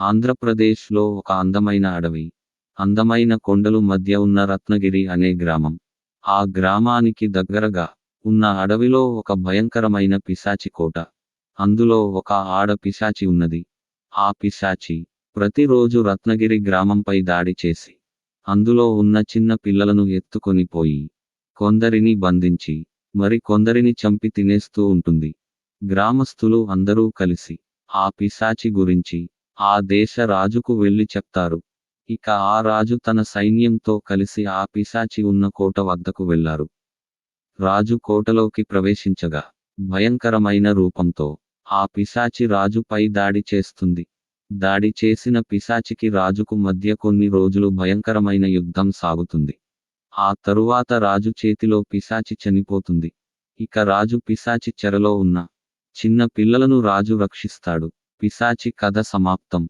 ఆంధ్రప్రదేశ్లో ఒక అందమైన అడవి అందమైన కొండలు మధ్య ఉన్న రత్నగిరి అనే గ్రామం. ఆ గ్రామానికి దగ్గరగా ఉన్న అడవిలో ఒక భయంకరమైన పిశాచి కోట. అందులో ఒక ఆడ పిశాచి ఉన్నది. ఆ పిశాచి ప్రతిరోజు రత్నగిరి గ్రామంపై దాడి చేసి అందులో ఉన్న చిన్న పిల్లలను ఎత్తుకొని పోయి కొందరిని బంధించి మరి కొందరిని చంపి తినేస్తూ ఉంటుంది. గ్రామస్తులు అందరూ కలిసి ఆ పిశాచి గురించి ఆ దేశ రాజుకు వెళ్ళి చెప్తారు. ఇక ఆ రాజు తన సైన్యంతో కలిసి ఆ పిశాచి ఉన్న కోట వద్దకు వెళ్ళారు రాజు కోటలోకి ప్రవేశించగా భయంకరమైన రూపంతో ఆ పిశాచి రాజుపై దాడి చేస్తుంది. దాడి చేసిన పిశాచికి రాజుకు మధ్య కొన్ని రోజులు భయంకరమైన యుద్ధం సాగుతుంది. ఆ తరువాత రాజు చేతిలో పిశాచి చనిపోతుంది. ఇక రాజు పిశాచి చెరలో ఉన్న చిన్న పిల్లలను రాజు రక్షిస్తాడు. పిశాచి కథ సమాప్తం